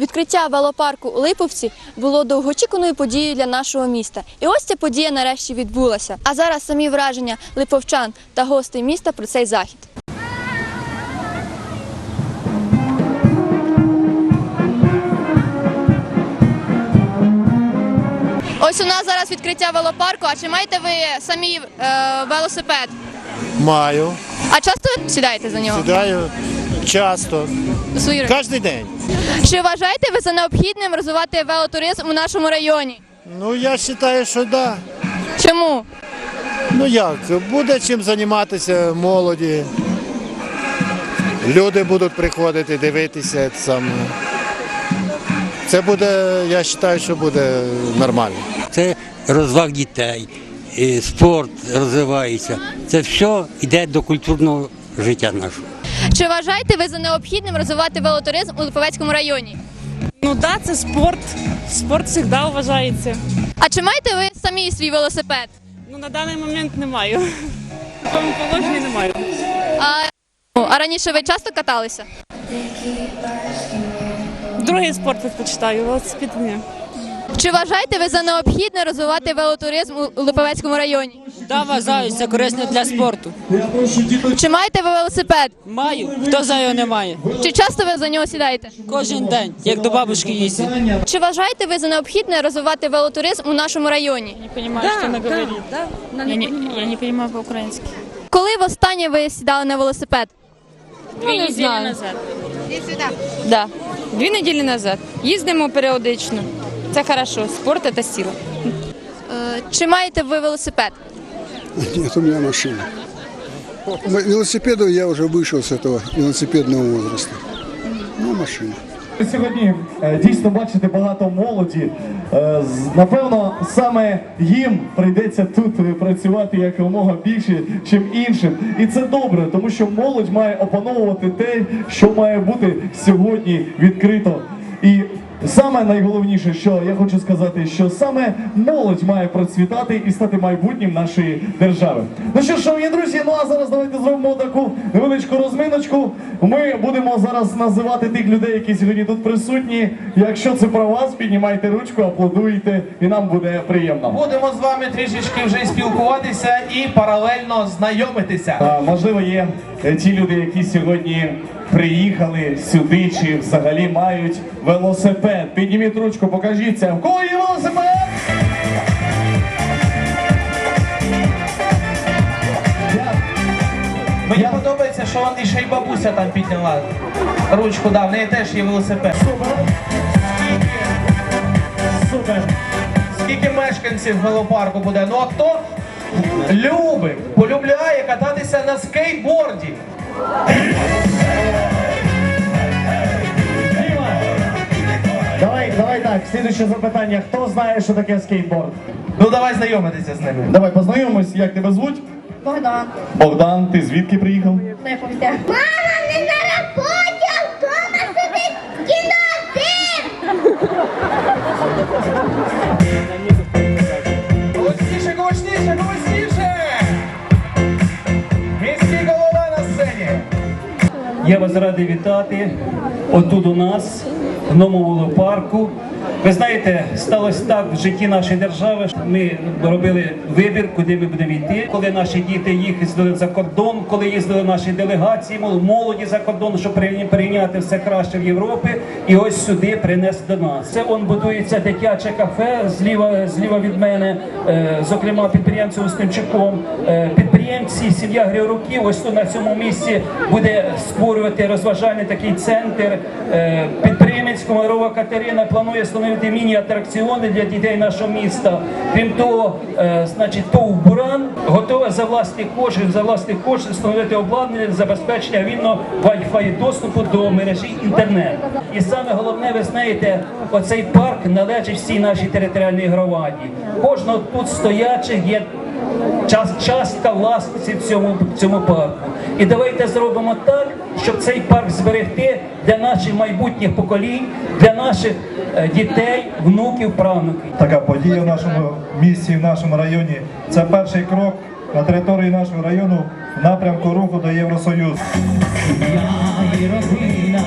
Відкриття велопарку у Липовці було довгоочікуваною подією для нашого міста. І ось ця подія нарешті відбулася. А зараз самі враження липовчан та гостей міста про цей захід. Ось у нас зараз відкриття велопарку. А чи маєте ви самі е, велосипед? Маю. А часто сідаєте за нього? Сідаю часто. Свої? Кожен день. Чи вважаєте ви за необхідним розвивати велотуризм у нашому районі? Ну я вважаю, що так. Да. Чому? Ну як, буде чим займатися молоді. Люди будуть приходити, дивитися саме. Це буде, я вважаю, що буде нормально. це розваг дітей, спорт розвивається. Це все йде до культурного життя нашого. Чи вважаєте ви за необхідним розвивати велотуризм у Липовецькому районі? Ну да, це спорт. Спорт завжди вважається. А чи маєте ви самі свій велосипед? Ну на даний момент не маю. В тому положенні не маю. А, ну, а раніше ви часто каталися? Другий спорт предпочитаю, велосипед ні. Чи вважаєте ви за необхідне розвивати велотуризм у Липовецькому районі? Да, вважаю, це корисно для спорту. Чи маєте ви велосипед? Маю, хто за його не має. Чи часто ви за нього сідаєте? Кожен день, як до бабушки їздять. Чи вважаєте ви за необхідне розвивати велотуризм у нашому районі? Не понимаю, что она говорит. Я не, я не понимаю по-украински. Коли востаннє ви сідали на велосипед? Дві неділі назад. Да. Дві неділі назад. Їздимо періодично. Це хорошо. Спорт це сила. Е, Чи маєте ви велосипед? Нет, у меня машина. Велосипеду я уже вышел с этого велосипедного возраста. Ну, машина. Сьогодні е, дійсно бачите багато молоді. Е, Напевно, саме їм прийдеться тут працювати якомога більше, чим іншим. І це добре, тому що молодь має опановувати те, що має бути сьогодні відкрито. І саме найголовніше, що я хочу сказати, що саме молодь має процвітати і стати майбутнім нашої держави. Ну що, ж, шановні друзі, ну а зараз давайте зробимо таку невеличку розминочку. Ми будемо зараз називати тих людей, які сьогодні тут присутні. Якщо це про вас, піднімайте ручку, аплодуйте, і нам буде приємно. Будемо з вами трішечки вже спілкуватися і паралельно знайомитися. А, можливо, є е, ті люди, які сьогодні приїхали сюди, чи взагалі мають велосипед. Підніміть ручку, покажіться. В кого є велосипед? Мені подобається, що вон ще й бабуся там підняла ручку, да, в неї теж є велосипед. Супер. Супер. Скільки мешканців велопарку буде? Ну а хто любить, полюбляє кататися на скейтборді? Давай, давай так, слідуюче запитання. Хто знає, що таке скейтборд? Ну давай знайомитися з ними. Давай познайомимось, як тебе звуть? Богдан, Богдан, ти звідки приїхав? Липовця. Мама, не на роботі, а вдома сидить кінотеатр. Голосніше, голосніше, голосніше! Міський голова на сцені. Я вас радий вітати отут у нас, в новому волопарку. Ви знаєте, сталося так в житті нашої держави. що Ми робили вибір, куди ми будемо йти. Коли наші діти їздили за кордон, коли їздили наші делегації, мол- молоді за кордон, щоб прийняти все краще в Європі, і ось сюди принесли до нас. Це он будується дитяче кафе зліва, зліва від мене, е, зокрема підприємцем Остимчуком. Е, Підприємці, сім'я Григоруків, ось тут на цьому місці буде створювати розважальний такий центр. Е, Підприємець Комарова Катерина планує встановити міні-атракціони для дітей нашого міста. Крім того, е, значить, ТОВ Буран готове за власні кошти, за власні кошти встановити обладнання забезпечення вільного Wi-Fi доступу до мережі інтернет. І саме головне, ви знаєте, оцей парк належить всій нашій територіальній громаді. Кожного тут стоячих є час, частка власниці в цьому, в цьому парку. І давайте зробимо так, щоб цей парк зберегти для наших майбутніх поколінь, для наших е, дітей, внуків, правнуків. Така подія в нашому місті, в нашому районі. Це перший крок на території нашого району в напрямку руху до Євросоюзу. Я і родина,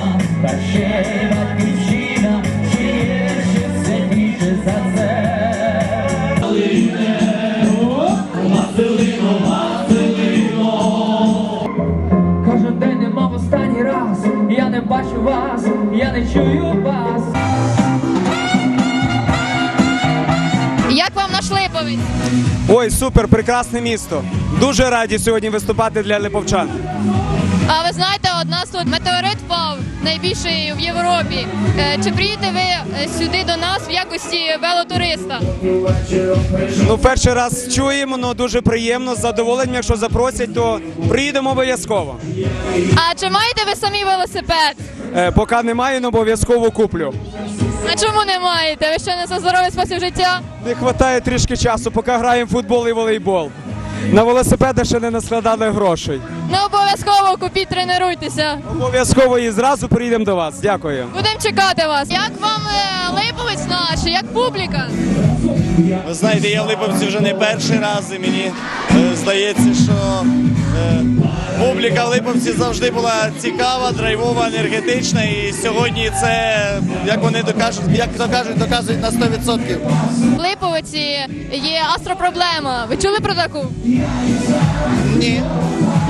вас, я не чую вас. Як вам наш Липовець? Ой, супер, прекрасне місто. Дуже раді сьогодні виступати для липовчан. А ви знаєте, от нас тут метеорит впав найбільший в Європі. Е, чи приїдете ви е, сюди до нас в якості велотуриста? Ну, перший раз чуємо, але дуже приємно, з задоволенням. Якщо запросять, то приїдемо обов'язково. А чи маєте ви самі велосипед? Е, поки немає, але обов'язково куплю. А чому не маєте? Ви що не за здоровий спосіб життя? Не вистачає трішки часу, поки граємо в футбол і волейбол. На велосипеди ще не наскладали грошей. Не обов'язково купіть, тренуйтеся. Обов'язково і зразу приїдемо до вас. Дякую. Будемо чекати вас. Як вам е, Липовець наш, як публіка? Ви знаєте, я в Липовці вже не перший раз, і мені е, здається, що публіка в Липовці завжди була цікава, драйвова, енергетична. І сьогодні це, як вони докажуть, як то кажуть, доказують на 100%. В Липовиці є астропроблема. Ви чули про таку? Ні.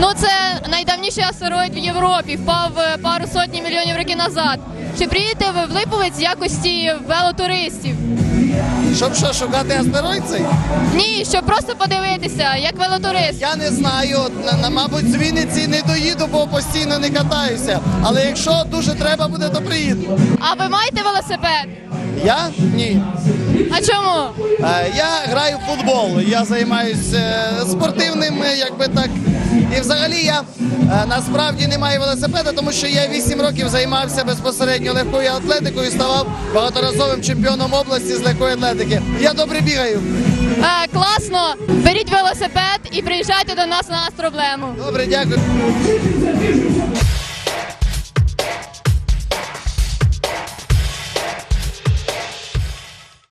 Ну це найдавніший астероїд в Європі, впав е, пару сотні мільйонів років назад. Чи приїдете ви в Липовець в якості велотуристів? Щоб що, шукати астероїд цей? Ні, щоб просто подивитися, як велотурист. Я не знаю, на, на- мабуть, з Вінниці не доїду, бо постійно не катаюся. Але якщо дуже треба буде, то приїду. А ви маєте велосипед? Я? Ні. А чому? Е, Я граю в футбол. Я займаюся спортивним, е, якби так. І взагалі я е, насправді не маю велосипеда, тому що я 8 років займався безпосередньо легкою атлетикою і ставав багаторазовим чемпіоном області з легкої атлетики. Я добре бігаю. Е, класно. Беріть велосипед і приїжджайте до нас на астроблему. Добре, дякую.